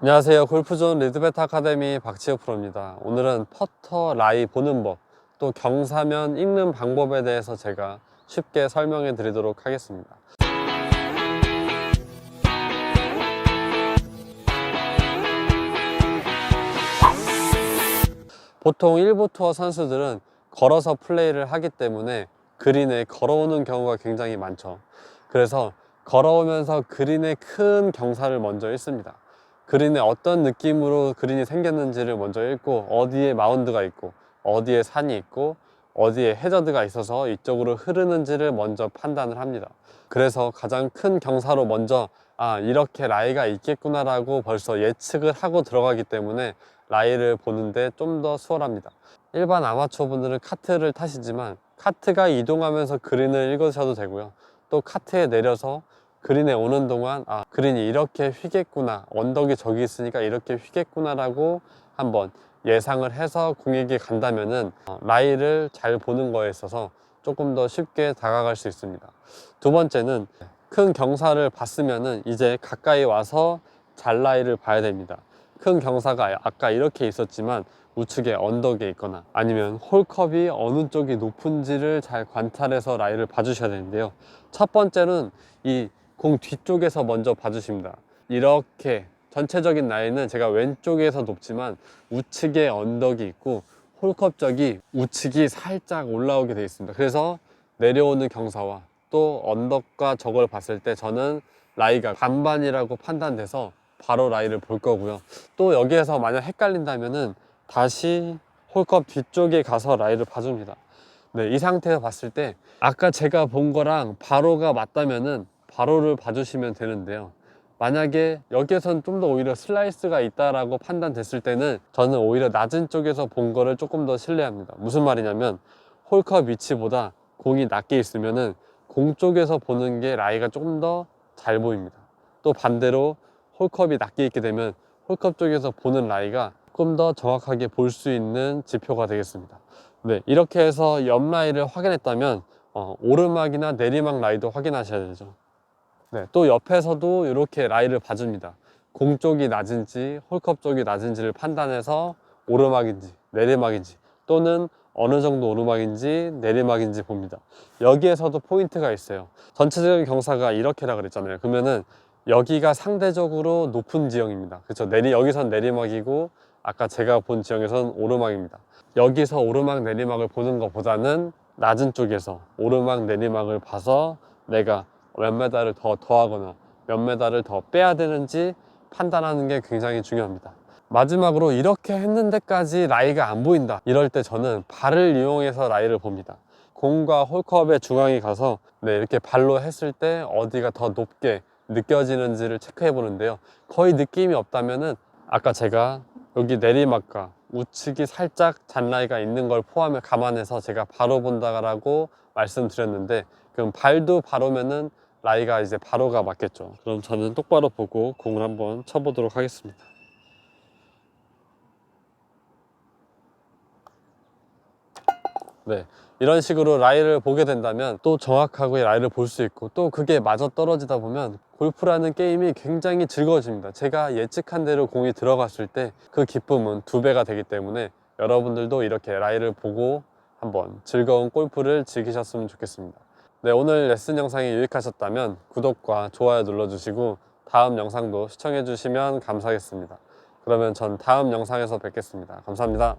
안녕하세요. 골프존 리드베타 아카데미 박지호 프로입니다. 오늘은 퍼터 라이 보는 법, 또 경사면 읽는 방법에 대해서 제가 쉽게 설명해 드리도록 하겠습니다. 보통 일부 투어 선수들은 걸어서 플레이를 하기 때문에 그린에 걸어오는 경우가 굉장히 많죠. 그래서 걸어오면서 그린의 큰 경사를 먼저 읽습니다. 그린에 어떤 느낌으로 그린이 생겼는지를 먼저 읽고 어디에 마운드가 있고 어디에 산이 있고 어디에 해저드가 있어서 이쪽으로 흐르는지를 먼저 판단을 합니다. 그래서 가장 큰 경사로 먼저 아 이렇게 라이가 있겠구나 라고 벌써 예측을 하고 들어가기 때문에 라이를 보는데 좀 더 수월합니다. 일반 아마추어 분들은 카트를 타시지만 카트가 이동하면서 그린을 읽으셔도 되고요. 또 카트에 내려서 그린에 오는 동안 아 그린이 이렇게 휘겠구나 언덕이 저기 있으니까 이렇게 휘겠구나 라고 한번 예상을 해서 공에게 간다면은 어, 라이를 잘 보는 거에 있어서 조금 더 쉽게 다가갈 수 있습니다. 두 번째는 큰 경사를 봤으면은 이제 가까이 와서 잘 라이를 봐야 됩니다. 큰 경사가 아까 이렇게 있었지만 우측에 언덕에 있거나 아니면 홀컵이 어느 쪽이 높은지를 잘 관찰해서 라이를 봐주셔야 되는데요. 첫 번째는 이 공 뒤쪽에서 먼저 봐주십니다. 이렇게 전체적인 라인은 제가 왼쪽에서 높지만 우측에 언덕이 있고 홀컵 쪽이 우측이 살짝 올라오게 되어 있습니다. 그래서 내려오는 경사와 또 언덕과 저걸 봤을 때 저는 라이가 반반이라고 판단돼서 바로 라이를 볼 거고요. 또 여기에서 만약 헷갈린다면은 다시 홀컵 뒤쪽에 가서 라이를 봐줍니다. 네, 이 상태에서 봤을 때 아까 제가 본 거랑 바로가 맞다면은 바로를 봐주시면 되는데요. 만약에 여기에선 좀 더 오히려 슬라이스가 있다라고 판단됐을 때는 저는 오히려 낮은 쪽에서 본 거를 조금 더 신뢰합니다. 무슨 말이냐면 홀컵 위치보다 공이 낮게 있으면은 공 쪽에서 보는 게 라이가 조금 더 잘 보입니다. 또 반대로 홀컵이 낮게 있게 되면 홀컵 쪽에서 보는 라이가 조금 더 정확하게 볼 수 있는 지표가 되겠습니다. 네, 이렇게 해서 옆 라이를 확인했다면 어, 오르막이나 내리막 라이도 확인하셔야 되죠. 네, 또 옆에서도 이렇게 라이를 봐줍니다. 공 쪽이 낮은지 홀컵 쪽이 낮은지를 판단해서 오르막인지 내리막인지 또는 어느 정도 오르막인지 내리막인지 봅니다. 여기에서도 포인트가 있어요. 전체적인 경사가 이렇게라 그랬잖아요. 그러면은 여기가 상대적으로 높은 지형입니다. 그렇죠? 내리 여기선 내리막이고 아까 제가 본 지형에선 오르막입니다. 여기서 오르막 내리막을 보는 것보다는 낮은 쪽에서 오르막 내리막을 봐서 내가 몇 메달을 더 더하거나 몇 메달을 더 빼야 되는지 판단하는 게 굉장히 중요합니다. 마지막으로 이렇게 했는데까지 라이가 안 보인다. 이럴 때 저는 발을 이용해서 라이를 봅니다. 공과 홀컵의 중앙에 가서 네, 이렇게 발로 했을 때 어디가 더 높게 느껴지는지를 체크해 보는데요. 거의 느낌이 없다면은 아까 제가 여기 내리막과 우측이 살짝 잔라이가 있는 걸 포함해 감안해서 제가 바로 본다라고 말씀드렸는데 그럼 발도 바로면은 라이가 이제 바로가 맞겠죠. 그럼 저는 똑바로 보고 공을 한번 쳐보도록 하겠습니다. 네. 이런 식으로 라이를 보게 된다면 또 정확하게 라이를 볼 수 있고 또 그게 맞아 떨어지다 보면 골프라는 게임이 굉장히 즐거워집니다. 제가 예측한 대로 공이 들어갔을 때 그 기쁨은 두 배가 되기 때문에 여러분들도 이렇게 라이를 보고 한번 즐거운 골프를 즐기셨으면 좋겠습니다. 네, 오늘 레슨 영상이 유익하셨다면 구독과 좋아요 눌러주시고 다음 영상도 시청해 주시면 감사하겠습니다. 그러면 전 다음 영상에서 뵙겠습니다. 감사합니다.